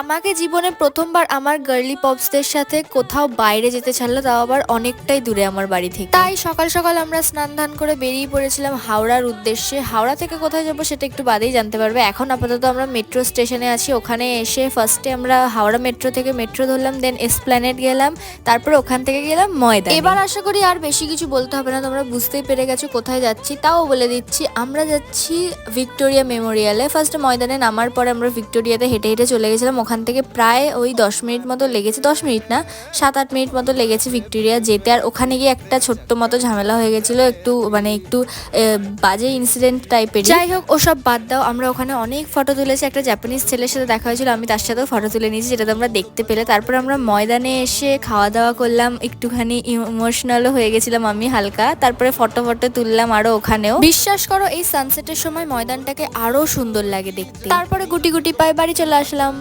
আমাকে জীবনে প্রথমবার আমার গার্লি পপসদের সাথে কোথাও বাইরে যেতে ছাড়লো, তাও আবার অনেকটাই দূরে আমার বাড়ি থেকে। তাই সকাল সকাল আমরা স্নান ধান করে বেরিয়ে পড়েছিলাম হাওড়ার উদ্দেশ্যে। হাওড়া থেকে কোথায় যাব সেটা একটু বাদেই জানতে পারবে। এখন আপাতত আমরা মেট্রো স্টেশনে আছি। ওখানে এসে ফার্স্টে আমরা হাওড়া মেট্রো থেকে মেট্রো ধরলাম দেন এসপ্ল্যানেট গেলাম, তারপর ওখান থেকে গেলাম ময়দান। এবার আশা করি আর বেশি কিছু বলতে হবে না, তোমরা বুঝতেই পেরে গেছো কোথায় যাচ্ছি, তাও বলে দিচ্ছি, আমরা যাচ্ছি ভিক্টোরিয়া মেমোরিয়ালে ফার্স্টে ময়দানে নামার পরে আমরা ভিক্টোরিয়াতে হেঁটে হেঁটে চলে গেছিলাম ওখান থেকে প্রায় ওই দশ মিনিট মতো লেগেছে দশ মিনিট না সাত আট মিনিট মতো লেগেছে ভিক্টোরিয়া যেতে। আর ওখানে গিয়ে একটা ছোট্ট মতো ঝামেলা হয়ে গেছিল একটু মানে একটু বাজে ইনসিডেন্ট টাইপের যাই হোক ওসব বাদ দাও আমরা ওখানে অনেক ফটো তুলেছি একটা জাপানিজ ছেলের সাথে দেখা হয়েছিল আমি তার সাথেও ফটো তুলে নিয়েছি যেটা তোমরা দেখতে পেলে। তারপর আমরা ময়দানে এসে খাওয়া দাওয়া করলাম একটুখানি ইমোশনালও হয়ে গেছিলাম আমি হালকা তারপরে ফটো ফটো তুললাম আরও ওখানেও। বিশ্বাস করো এই সানসেটের সময় ময়দানটাকে আরও সুন্দর লাগে দেখতে। তারপরে গুটি গুটি পায়ে বাড়ি চলে আসলাম।